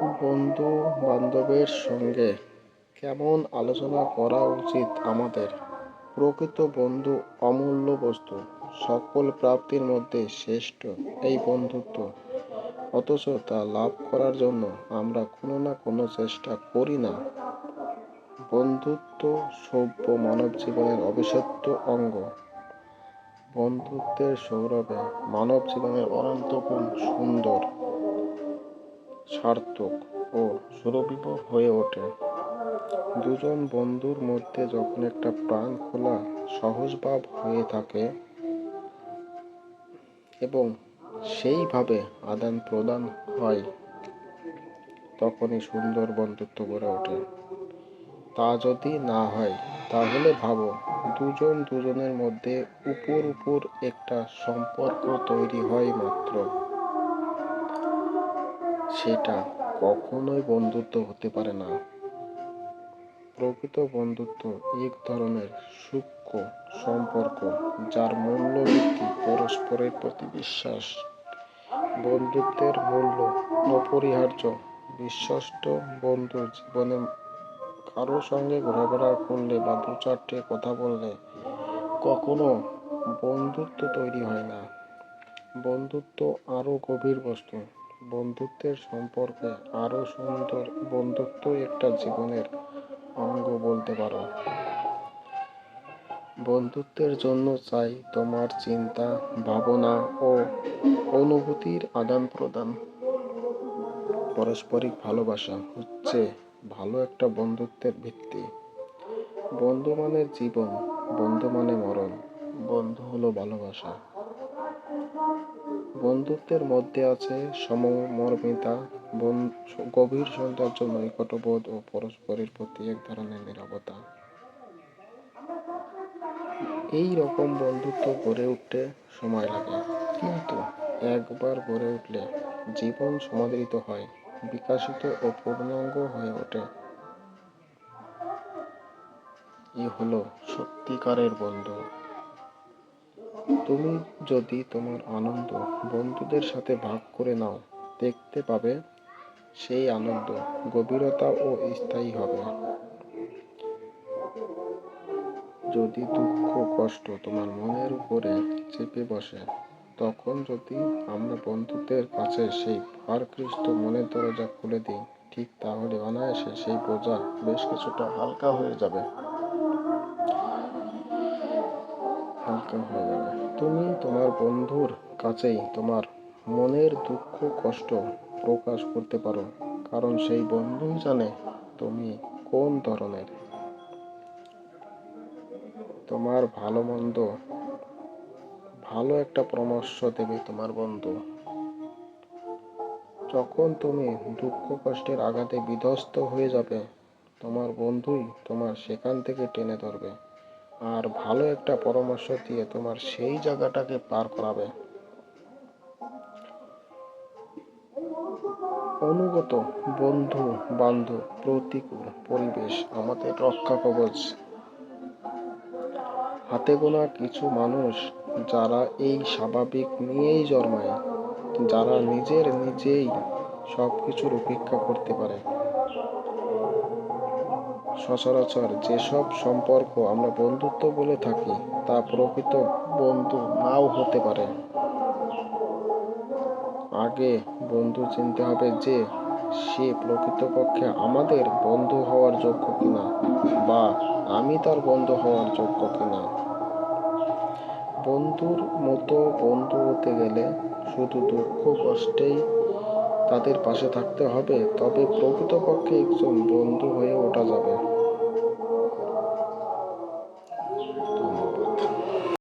বন্ধু বান্ধবের সঙ্গে কেমন আলোচনা করা উচিত আমাদের? প্রকৃত বন্ধু অমূল্য বস্তু, সকল প্রাপ্তির মধ্যে শ্রেষ্ঠ এই বন্ধুত্ব। অথচ তা লাভ করার জন্য আমরা কোনো না কোনো চেষ্টা করি না। বন্ধুত্ব সভ্য মানব জীবনের অবিচ্ছেদ্য অঙ্গ। বন্ধুত্বের সৌরভে মানব জীবনের অনন্ত গুণ সুন্দর। সার্থক ও সুরভিত হয়ে ওঠে। দুজন বন্ধুর মধ্যে যখন একটা প্রাণ খোলা সহজভাব হয়ে থাকে এবং সেইভাবে আদান প্রদান হয়, তখনই সুন্দর বন্ধুত্ব গড়ে ওঠে। তা যদি না হয়, তাহলে ভাবো দুজন দুজনের মধ্যে উপর উপর একটা সম্পর্ক তৈরি হয় মাত্র। সেটা কখনোই বন্ধুত্ব হতে পারে না। প্রকৃত বন্ধুত্ব এক ধরনের সূক্ষ্ম সম্পর্ক, যার মূল্য ভিত্তি পরস্পরের প্রতি বিশ্বাস। বন্ধুত্বের মূল্য অপরিহার্য। বিশ্বস্ত বন্ধু জীবনে কারও সঙ্গে ঘোরাফেরা করলে বা দু চারটে কথা বললে কখনো বন্ধুত্ব তৈরি হয় না। বন্ধুত্ব আরও গভীর বস্তু। বন্ধুত্বের সম্পর্কে আরও সুন্দর বন্ধুত্ব একটা জীবনের অঙ্গ বলতে পারো। বন্ধুত্বের জন্য চাই তোমার চিন্তা, ভাবনা ও অনুভূতির আদান প্রদান। পারস্পরিক ভালোবাসা হচ্ছে ভালো একটা বন্ধুত্বের ভিত্তি। বন্ধু মানে জীবন, বন্ধু মানে মরণ, বন্ধু হলো ভালোবাসা। বন্ধুত্বের মধ্যে আছে সমমর্মিতা গভীর সৌন্দর্য, নৈকট্যবোধ ও পরস্পরের প্রতি এক ধরনের নিরাপত্তা এই রকম বন্ধুত্ব গড়ে উঠতে সময় লাগে। কিন্তু একবার গড়ে উঠলে জীবন সমাদৃত হয়, বিকাশিত ও পূর্ণাঙ্গ হয়ে ওঠে। এ হলো সত্যিকারের বন্ধু। তুমি যদি তোমার আনন্দ বন্ধুদের সাথে ভাগ করে নাও, দেখতে পাবে সেই আনন্দ গভীরতা ও স্থায়ী হবে। যদি দুঃখ কষ্ট তোমার মনের উপরে চেপে বসে, তখন যদি আমরা বন্ধুদের কাছে সেই ভারকৃষ্ট মনের দরজা খুলে দিই, ঠিক তাহলে অনায়াসে সেই বোঝা বেশ কিছুটা হালকা হয়ে যাবে। হালকা হয়ে যাবে। তুমি তোমার বন্ধুর কাছেই তোমার মনের দুঃখ, কষ্ট প্রকাশ করতে পারো, কারণ সেই বন্ধুই জানে তুমি কোন ধরনের। তোমার ভালো মন্দ, ভালো একটা পরামর্শ দেবে তোমার বন্ধু। যখন তুমি দুঃখ, কষ্টের আঘাতে বিধ্বস্ত হয়ে যাবে, তোমার বন্ধুই তোমার সেখান থেকে টেনে ধরবে। আর ভালো একটা পরামর্শ দিয়ে তোমার সেই জায়গাটাকে পার করাবে। অনুগত বন্ধু বান্ধব প্রতিকূল পরিবেশ, আমাদের রক্ষা কবচ। হাতে গোনা কিছু মানুষ যারা এই স্বাভাবিক নিয়েই জন্মায়, যারা নিজের নিজেই সব কিছুর উপেক্ষা করতে পারে। সচরাচর যেসব সম্পর্ক আমরা বন্ধুত্ব বলে থাকি, তা প্রকৃত বন্ধু নাও হতে পারে। আগে বন্ধু চিনতে হবে যে, সে প্রকৃতপক্ষে আমাদের বন্ধু হওয়ার যোগ্য কিনা, বা আমি তার বন্ধু হওয়ার যোগ্য কিনা। বন্ধুর মতো বন্ধু হতে গেলে শুধু দুঃখ, কষ্টেই তাদের পাশে থাকতে হবে তবে প্রকৃতপক্ষে একজন বন্ধু হয়ে ওঠা যাবে।